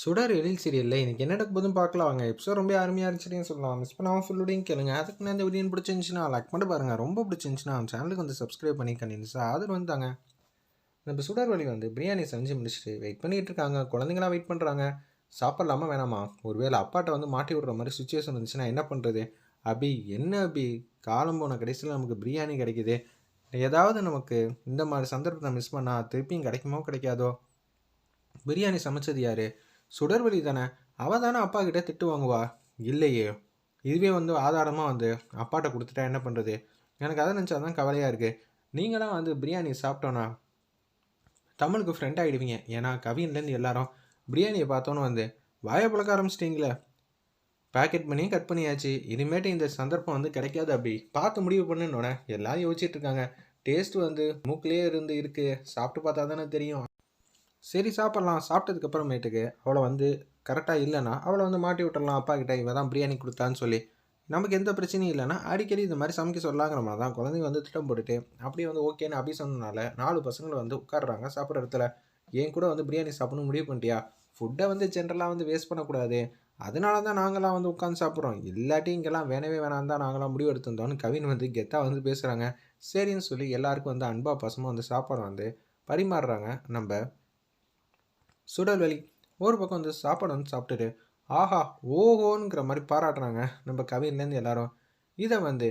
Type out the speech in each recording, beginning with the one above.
சுடர் எழில் சீரியலில் இன்றைக்கி என்ன நடக்க போதும் பார்க்கலாம். வாங்க எபிசோட் ரொம்ப அருமையாக இருந்துச்சுன்னு சொல்லலாம். மிஸ் பண்ணாமல் ஃபுல்லுடையும் கேளுங்க. அதுக்கு நான் இந்த வீடியோ பிடிச்சிருந்துச்சுன்னா லைக் பண்ணி பாருங்கள் ரொம்ப பிடிச்சிருந்துச்சுன்னா சேனலுக்கு வந்து சப்ஸ்கிரைப் பண்ணி கண்டினியூஸாக ஆதரவு வந்தாங்க நம்ம சுடர் வழி வந்து பிரியாணி செஞ்சு முடிச்சுட்டு வெயிட் பண்ணிகிட்டு இருக்காங்க. குழந்தைங்களாம் வெயிட் பண்ணுறாங்க சாப்பிட்லாமா வேணாமா? ஒருவேளை அப்பாட்ட வந்து மாட்டி விடுற மாதிரி சுச்சுவேஷன் இருந்துச்சுன்னா என்ன பண்ணுறது அபி என்ன அபி? காலம் போன கடைசியில் நமக்கு பிரியாணி கிடைக்குது. ஏதாவது நமக்கு இந்த மாதிரி சந்தர்ப்பத்தை மிஸ் பண்ணால் திருப்பியும் கிடைக்குமோ கிடைக்காதோ? பிரியாணி சமைச்சது யாரு? சுடர்வழி தானே? அவள் தானே அப்பா கிட்டே திட்டு வாங்குவா? இல்லையே. இதுவே வந்து ஆதாரமாக வந்து அப்பாட்ட கொடுத்துட்டா என்ன பண்ணுறது எனக்கு அதை நினச்சா தான் கவலையாக இருக்குது நீங்களாம் வந்து பிரியாணி சாப்பிட்டோன்னா தமிழுக்கு ஃப்ரெண்ட் ஆகிடுவீங்க ஏன்னா கவின்லேருந்து எல்லாரும் பிரியாணியை பார்த்தோன்னு வந்து வாயை பழக்க ஆரம்பிச்சிட்டிங்களே. பேக்கெட் பண்ணியும் கட் பண்ணியாச்சு. இனிமேட்டு இந்த சந்தர்ப்பம் வந்து கிடைக்காது அப்படி. பார்த்து முடிவு பண்ணுன்னொன்னே எல்லாரும் யோசிச்சுட்டு இருக்காங்க. டேஸ்ட் வந்து மூக்கிலே இருந்து இருக்குது சாப்பிட்டு பார்த்தா தானே தெரியும். சரி சாப்பிட்லாம். சாப்பிட்டதுக்கு அப்புறமேட்டுக்கு அவளை வந்து கரெக்டாக இல்லைன்னா அவளை வந்து மாட்டி விட்டுறலாம். அப்பா கிட்ட இவ தான் பிரியாணி கொடுத்தான்னு சொல்லி நமக்கு எந்த பிரச்சனையும் இல்லைன்னா அடிக்கடி இந்த மாதிரி சமைக்க சொல்லாங்கிற மாதிரி தான் குழந்தைங்க வந்து திட்டம் போட்டுட்டு அப்படியே வந்து ஓகேன்னு அப்படி சொன்னதுனால நாலு பசங்களை வந்து உட்காடுறாங்க சாப்பிட்ற இடத்துல. என் கூட வந்து பிரியாணி சாப்பிடணும் முடிவு பண்ணிட்டியா? ஃபுட்டை வந்து ஜென்ரலாக வந்து வேஸ்ட் பண்ணக்கூடாது. அதனால தான் நாங்களாம் வந்து உட்காந்து சாப்பிட்றோம். இல்லாட்டி இங்கெல்லாம் வேணவே வேணாம் தான் நாங்களாம் முடிவு எடுத்திருந்தோம்னு கவின் வந்து கெத்தாக வந்து பேசுகிறாங்க சரின்னு சொல்லி எல்லாருக்கும் வந்து அன்பா பசமாக வந்து சாப்பாடு வந்து பரிமாறுறாங்க. நம்ம சுடல்வெளி ஒரு பக்கம் வந்து சாப்பாடு வந்து சாப்பிட்டுட்டு ஆஹா ஓஹோங்கிற மாதிரி பாராட்டுறாங்க நம்ம கவின்லேருந்து எல்லாரும். இதை வந்து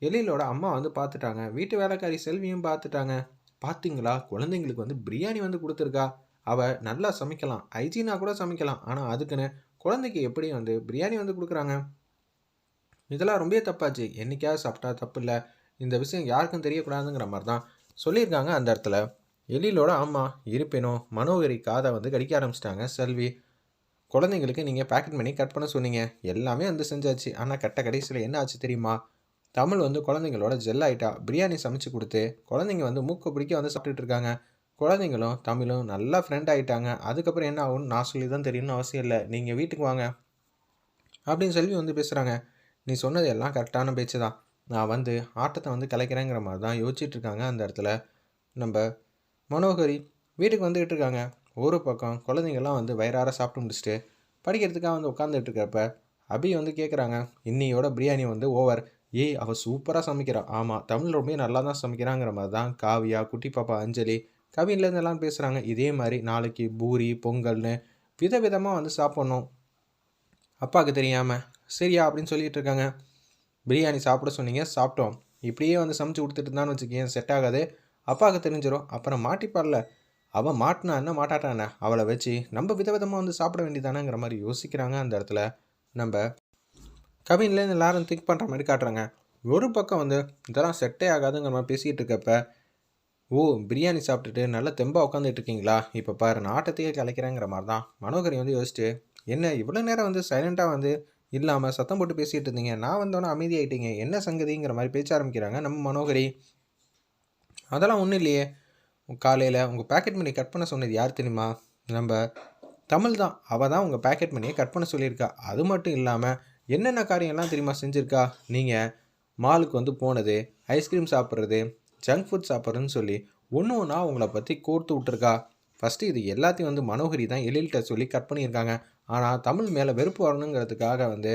எழிலோட அம்மா வந்து பார்த்துட்டாங்க. வீட்டு வேலைக்காரி செல்வியும் பார்த்துட்டாங்க. பார்த்தீங்களா? குழந்தைங்களுக்கு வந்து பிரியாணி வந்து கொடுத்துருக்கா. அவள் நல்லா சமைக்கலாம். ஹைஜீனாக கூட சமைக்கலாம். ஆனால் அதுக்குன்னு குழந்தைக்கு எப்படி வந்து பிரியாணி வந்து கொடுக்குறாங்க? இதெல்லாம் ரொம்ப தப்பாச்சு. என்னைக்காவது சாப்பிட்டா தப்பு இல்லை இந்த விஷயம் யாருக்கும் தெரியக்கூடாதுங்கிற மாதிரி தான் சொல்லியிருக்காங்க அந்த இடத்துல. எழிலோட அம்மா இருப்பினும் மனோகரி காதை வந்து கடிக்க ஆரம்பிச்சிட்டாங்க. செல்வி குழந்தைங்களுக்கு நீங்கள் பேக்கெட் பண்ணி கட் பண்ண சொன்னீங்க. எல்லாமே வந்து செஞ்சாச்சு. ஆனால் கட்ட கடைசியில் என்ன ஆச்சு தெரியுமா? தமிழ் வந்து குழந்தைங்களோட ஜெல் ஆகிட்டா பிரியாணி சமைச்சு கொடுத்து குழந்தைங்க வந்து மூக்கு பிடிக்க வந்து சாப்பிட்டுட்டு இருக்காங்க. குழந்தைங்களும் தமிழும் நல்லா ஃப்ரெண்ட் ஆகிட்டாங்க அதுக்கப்புறம் என்ன ஆகும்னு நான் சொல்லி தான் தெரியணும்னு அவசியம் இல்லை. நீங்கள் வீட்டுக்கு வாங்க. அப்படின்னு செல்வி வந்து பேசுகிறாங்க நீ சொன்னது எல்லாம் கரெக்டான பேச்சு தான் நான் வந்து ஆட்டத்தை வந்து கலைக்கிறேங்கிற மாதிரி தான் யோசிச்சுட்டு இருக்காங்க அந்த இடத்துல. நம்ம மனோகரி வீட்டுக்கு வந்துகிட்டு இருக்காங்க. ஒரு பக்கம் குழந்தைங்கள்லாம் வந்து வயிறார சாப்பிட்டு முடிச்சுட்டு படிக்கிறதுக்காக வந்து உட்காந்துட்டு இருக்கப்ப அபி வந்து கேட்குறாங்க இன்னியோட பிரியாணி வந்து ஓவர் ஏய் அவள் சூப்பராக சமைக்கிறான் ஆமாம் தமிழ் ரொம்ப நல்லா தான் சமைக்கிறாங்கிற மாதிரி தான் காவியா குட்டி பாப்பா அஞ்சலி கவின்லேருந்து எல்லாம் பேசுகிறாங்க இதே மாதிரி நாளைக்கு பூரி பொங்கல்னு விதவிதமாக வந்து சாப்பிட்ணும். அப்பாவுக்கு தெரியாமல் சரியா அப்படின்னு சொல்லிட்டு இருக்காங்க. பிரியாணி சாப்பிட சொன்னீங்க சாப்பிட்டோம். இப்படியே வந்து சமைச்சு கொடுத்துட்டு இருந்தான்னு வச்சுக்கேன் செட் ஆகாது. அப்பாவுக்கு தெரிஞ்சிடும் அப்புறம் மாட்டிப்பார்ல. அவள் மாட்டினா என்ன மாட்டாட்டானே? அவளை வச்சு நம்ம விதவிதமாக வந்து சாப்பிட வேண்டியதானேங்கிற மாதிரி யோசிக்கிறாங்க அந்த இடத்துல. நம்ம கவின்லேருந்து எல்லாரும் திங்க் பண்ணுற மாதிரி காட்டுறாங்க. ஒரு பக்கம் வந்து இதெல்லாம் செட்டே ஆகாதுங்கிற மாதிரி பேசிக்கிட்டு இருக்கப்போ ஓ பிரியாணி சாப்பிட்டுட்டு நல்ல தெம்பாக உட்காந்துட்டு இருக்கீங்களா? இப்போ பாரு நாட்டத்தையே கலைக்கிறேங்கிற மாதிரி தான். மனோகரி வந்து யோசிச்சுட்டு என்ன இவ்வளோ நேரம் வந்து சைலண்ட்டாக வந்து இல்லாமல் சத்தம் போட்டு பேசிகிட்டு இருந்தீங்க. நான் வந்தோன்னே அமைதியாயிட்டீங்க. என்ன சங்கதிங்கிற மாதிரி பேச்ச ஆரம்பிக்கிறாங்க நம்ம மனோகரி. அதெல்லாம் ஒன்றும் இல்லையே. காலையில் உங்கள் பேக்கெட் மணி கட் பண்ண சொன்னது யார் தெரியுமா? நம்ம தமிழ் தான். அவள் தான் உங்கள் பேக்கெட் மணியை கட் பண்ண சொல்லியிருக்கா. அது மட்டும் இல்லாமல் என்னென்ன காரியம்லாம் தெரியுமா செஞ்சுருக்கா? நீங்கள் மாலுக்கு வந்து போனது ஐஸ்கிரீம் சாப்பிட்றது ஜங்க் ஃபுட் சாப்பிட்றதுன்னு சொல்லி ஒன்று ஒன்றா உங்களை பற்றி கோர்த்து விட்ருக்கா ஃபஸ்ட்டு இது எல்லாத்தையும் வந்து மனோகரி தான் எழில்கிட்ட சொல்லி கட் பண்ணியிருக்காங்க. ஆனால் தமிழ் மேலே வெறுப்பு வரணுங்கிறதுக்காக வந்து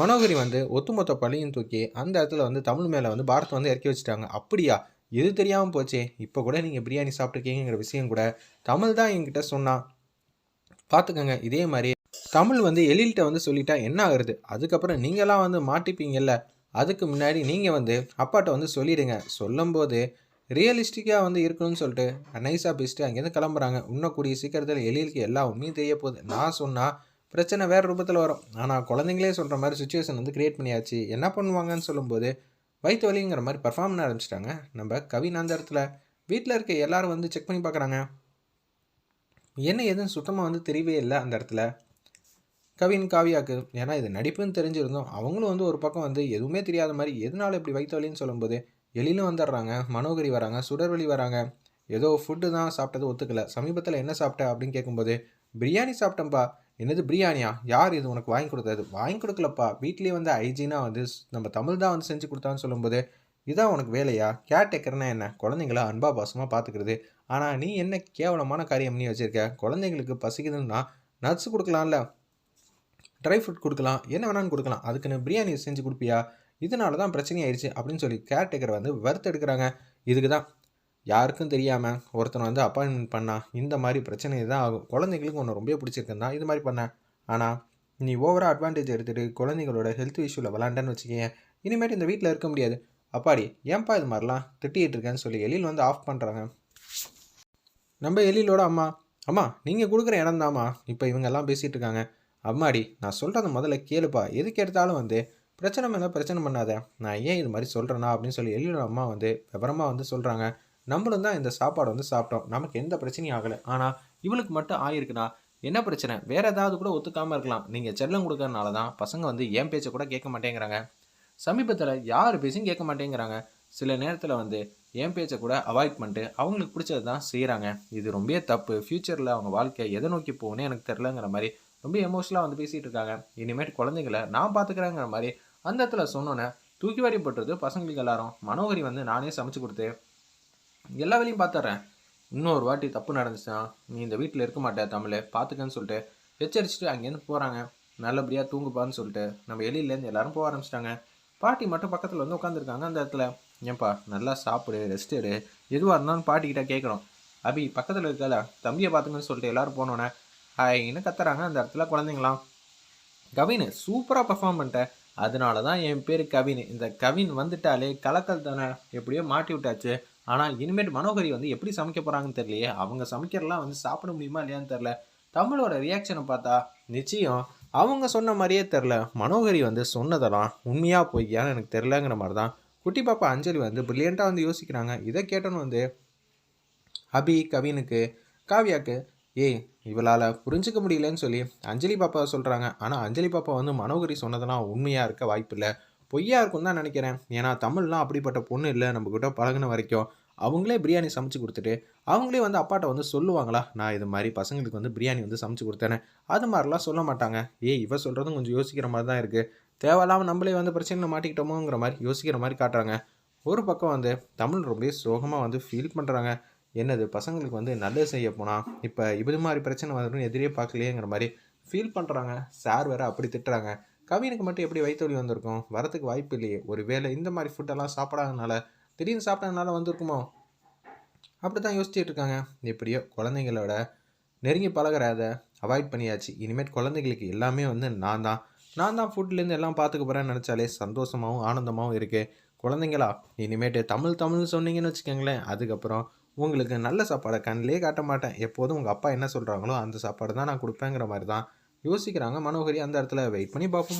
மனோகரி வந்து ஒத்துமொத்த பழியும் தூக்கி அந்த இடத்துல வந்து தமிழ் மேலே வந்து பாரத்தை வந்து இறக்கி வச்சுட்டாங்க. அப்படியா? எது தெரியாமல் போச்சே. இப்போ கூட நீங்கள் பிரியாணி சாப்பிட்ருக்கீங்கிற விஷயம் கூட தமிழ் தான் என்கிட்ட சொன்னான் பார்த்துக்கோங்க இதே மாதிரி தமிழ் வந்து எழில்கிட்ட வந்து சொல்லிட்டா என்ன ஆகுறது? அதுக்கப்புறம் நீங்களாம் வந்து மாட்டிப்பீங்கல்ல. அதுக்கு முன்னாடி நீங்கள் வந்து அப்பாட்ட வந்து சொல்லிடுங்க. சொல்லும்போது ரியலிஸ்டிக்காக வந்து இருக்கணும்னு சொல்லிட்டு நைஸாக பேசிட்டு அங்கேருந்து கிளம்புறாங்க. இன்னும் கூடிய சீக்கிரத்தில் எழிலுக்கு எல்லா உண்மையும் தெரிய போகுது. நான் சொன்னால் பிரச்சனை வேறு ரூபத்தில் வரும். ஆனால் குழந்தைங்களே சொல்கிற மாதிரி சுச்சுவேஷன் வந்து க்ரியேட் பண்ணியாச்சு. என்ன பண்ணுவாங்கன்னு சொல்லும்போது வயிற்று வலிங்கிற மாதிரி பர்ஃபார்ம் பண்ண ஆரம்பிச்சிட்டாங்க. நம்ம கவின் அந்த இடத்துல வீட்டில் இருக்க எல்லாரும் வந்து செக் பண்ணி பார்க்குறாங்க என்ன எதுவும் சுத்தமாக வந்து தெரியவே இல்லை அந்த இடத்துல. கவின் காவியாக்கு ஏன்னா இது நடிப்புன்னு தெரிஞ்சிருந்தோம். அவங்களும் வந்து ஒரு பக்கம் வந்து எதுவுமே தெரியாத மாதிரி எதனால இப்படி வயிற்று வலின்னு சொல்லும்போது எழிலும் வந்துடுறாங்க மனோகரி வராங்க சுடர்வழி வராங்க. ஏதோ ஃபுட்டு தான் சாப்பிட்டது ஒத்துக்கல. சமீபத்தில் என்ன சாப்பிட்ட அப்படின்னு கேட்கும்போது பிரியாணி சாப்பிட்டேன்ப்பா என்னது பிரியாணியா? யார் இது? உனக்கு வாங்கி கொடுத்தது? வாங்கி கொடுக்கலப்பா. வீட்லேயே வந்து ஹைஜீனாக வந்து நம்ம தமிழ் தான் வந்து செஞ்சு கொடுத்தான்னு சொல்லும்போது இதான் உனக்கு வேலையா? கேட்டேக்கர்னா என்ன? குழந்தைங்கள அன்பா பாசமாக பார்த்துக்கிறது ஆனால் நீ என்ன கேவலமான காரியம் நீ வச்சுருக்க? குழந்தைங்களுக்கு பசிக்குதுன்னா நட்ஸ் கொடுக்கலாம்ல. ட்ரை ஃப்ரூட் கொடுக்கலாம். என்ன வேணாலும் கொடுக்கலாம். அதுக்குன்னு பிரியாணி செஞ்சு கொடுப்பியா? இதனால தான் பிரச்சனை ஆயிடுச்சு அப்படின்னு சொல்லி கேர்டேக்கரை வந்து வறுத்தெடுக்கிறாங்க இதுக்கு தான் யாருக்கும் தெரியாமல் ஒருத்தனை வந்து அப்பாயின்மெண்ட் பண்ணா இந்த மாதிரி பிரச்சனை தான் ஆகும். குழந்தைங்களுக்கு ஒன்று ரொம்ப பிடிச்சிருக்குன்னு தான் இது மாதிரி பண்ணேன் ஆனால் நீ ஓவராக அட்வான்டேஜ் எடுத்துகிட்டு குழந்தைங்களோட ஹெல்த் இஷ்யூவில் விளாண்டன்னு வச்சுக்கேன் இனிமேட்டு இந்த வீட்டில் இருக்க முடியாது. அப்பாடி ஏன்பா இது மாதிரிலாம் திட்டிகிட்டு இருக்கேன்னு சொல்லி எழில் வந்து ஆஃப் பண்ணுறாங்க நம்ம எழிலோட அம்மா அம்மா நீங்கள் கொடுக்குற இடம் தாம்மா. இப்போ இவங்கெல்லாம் பேசிகிட்டு இருக்காங்க. அம்மாடி நான் சொல்கிறத முதல்ல கேளுப்பா. எதுக்கு எடுத்தாலும் வந்து பிரச்சனை மேலே பிரச்சனை பண்ணாத. நான் ஏன் இது மாதிரி சொல்கிறேன்னா அப்படின்னு சொல்லி எழிலோட அம்மா வந்து விவரமாக வந்து சொல்கிறாங்க நம்மளும் தான் இந்த சாப்பாடு வந்து சாப்பிட்டோம். நமக்கு எந்த பிரச்சனையும் ஆகலை. ஆனால் இவளுக்கு மட்டும் ஆயிருக்குன்னா என்ன பிரச்சனை? வேறு ஏதாவது கூட ஒத்துக்காமல் இருக்கலாம். நீங்கள் செல்லம் கொடுக்கறனால தான் பசங்க வந்து என் பேச்சை கூட கேட்க மாட்டேங்கிறாங்க. சமீபத்தில் யார் பேசியும் கேட்க மாட்டேங்கிறாங்க. சில நேரத்தில் வந்து என் பேச்சை கூட அவாய்ட் பண்ணிட்டு அவங்களுக்கு பிடிச்சது தான் செய்கிறாங்க இது ரொம்ப தப்பு. ஃப்யூச்சரில் அவங்க வாழ்க்கை எதை நோக்கி போகணும்னு எனக்கு தெரிலங்கிற மாதிரி ரொம்ப எமோஷனலாக வந்து பேசிகிட்டு இருக்காங்க. இனிமேட்டு குழந்தைங்கள நான் பார்த்துக்கிறேங்கிற மாதிரி அந்த இடத்துல சொன்னோன்னே தூக்கி வாரி போட்டுறது பசங்களுக்கு எல்லாரும். மனோகரி வந்து நானே சமைச்சு கொடுத்து எல்லா வேலையும் பார்த்துட்றேன் இன்னொரு வாட்டி தப்பு நடந்துச்சுன்னா நீ இந்த வீட்டில் இருக்க மாட்டே தமிழ் பார்த்துக்கன்னு சொல்லிட்டு எச்சரிச்சுட்டு அங்கேருந்து போகிறாங்க நல்லபடியாக தூங்குப்பான்னு சொல்லிட்டு நம்ம எலியிலேருந்து எல்லாரும் போக ஆரம்பிச்சிட்டாங்க. பாட்டி மட்டும் பக்கத்தில் வந்து உட்காந்துருக்காங்க அந்த இடத்துல. ஏன்பா நல்லா சாப்பிடு ரெஸ்ட் எடு. எதுவாக இருந்தாலும் பாட்டிக்கிட்ட கேட்குறோம் அபி பக்கத்தில் இருக்கல தம்பியை பார்த்துங்கன்னு சொல்லிட்டு எல்லோரும் போனோன்னே என்ன கத்துறாங்க அந்த இடத்துல குழந்தைங்களாம். கவின் சூப்பராக பர்ஃபார்ம் பண்ணிட்டேன் அதனால தான் என் பேர் கவின். இந்த கவின் வந்துட்டாலே கலக்கல் தானே. எப்படியோ மாட்டி விட்டாச்சு. ஆனால் இனிமேட்டு மனோகரி வந்து எப்படி சமைக்க போகிறாங்கன்னு தெரியலையே. அவங்க சமைக்கிறலாம் வந்து சாப்பிட முடியுமா இல்லையான்னு தெரில தமிழோட ரியாக்ஷனை பார்த்தா நிச்சயம் அவங்க சொன்ன மாதிரியே தெரில மனோகரி வந்து சொன்னதெல்லாம் உண்மையாக பொய்யான்னு எனக்கு தெரிலங்கிற மாதிரி தான் குட்டி பாப்பா அஞ்சலி வந்து பிரில்லியண்ட்டாக வந்து யோசிக்கிறாங்க. இதை கேட்டோன்னு வந்து அபி கவினுக்கு காவியாக்கு ஏய் இவளால் புரிஞ்சுக்க முடியலன்னு சொல்லி அஞ்சலி பாப்பா சொல்கிறாங்க ஆனால் அஞ்சலி பாப்பா வந்து மனோகரி சொன்னதெல்லாம் உண்மையாக இருக்க வாய்ப்பில்லை. பொய்யா இருக்கும் தான் நினைக்கிறேன். ஏன்னா தமிழ்லாம் அப்படிப்பட்ட பொண்ணு இல்லை. நம்மக்கிட்ட பழகின பழகுன வரைக்கும் அவங்களே பிரியாணி சமைச்சு கொடுத்துட்டு அவங்களே வந்து அப்பாட்ட வந்து சொல்லுவாங்களா? நான் இது மாதிரி பசங்களுக்கு வந்து பிரியாணி வந்து சமைச்சு கொடுத்தேனே. அது மாதிரிலாம் சொல்ல மாட்டாங்க. ஏய் இவ சொல்கிறதும் கொஞ்சம் யோசிக்கிற மாதிரி தான் இருக்குது தேவையில்லாமல் நம்மளே வந்து பிரச்சனையில் மாட்டிக்கிட்டோமோங்கிற மாதிரி யோசிக்கிற மாதிரி காட்டுறாங்க. ஒரு பக்கம் வந்து தமிழ் ரொம்ப சோகமாக வந்து ஃபீல் பண்ணுறாங்க என்னது பசங்களுக்கு வந்து நல்லது செய்ய போனால் இப்போ இது மாதிரி பிரச்சனை வந்துடும் எதிரே பார்க்கலையேங்கிற மாதிரி ஃபீல் பண்ணுறாங்க சார் வேறு அப்படி திட்டுறாங்க. கவினுக்கு மட்டும் எப்படி வயிற்றுவலி வந்திருக்கும்? வரத்துக்கு வாய்ப்பு இல்லையே. ஒரு வேளை இந்த மாதிரி ஃபுட்டெல்லாம் சாப்பிடாதனால திடீர்னு சாப்பிட்டதுனால வந்திருக்குமோ? அப்படி தான் யோசிச்சுட்டு இருக்காங்க. எப்படியோ குழந்தைங்களோட நெருங்கி பழகிறத அவாய்ட் பண்ணியாச்சு. இனிமேல் குழந்தைங்களுக்கு எல்லாமே வந்து நான் தான். நான் தான் ஃபுட்லேருந்து எல்லாம் பார்த்துக்க போகிறேன்னு நினச்சாலே சந்தோஷமாகவும் ஆனந்தமாகவும் இருக்குது குழந்தைங்களா இனிமேட்டு தமிழ் தமிழ் சொன்னீங்கன்னு வச்சுக்கோங்களேன். அதுக்கப்புறம் உங்களுக்கு நல்ல சாப்பாடை கண்ணிலே காட்ட மாட்டேன். எப்போதும் உங்கள் அப்பா என்ன சொல்கிறாங்களோ அந்த சாப்பாடு தான் நான் கொடுப்பேங்கிற மாதிரி தான் யோசிக்கிறாங்க. மனோகரி அந்த இடத்துல வெயிட் பண்ணி பார்ப்போம்.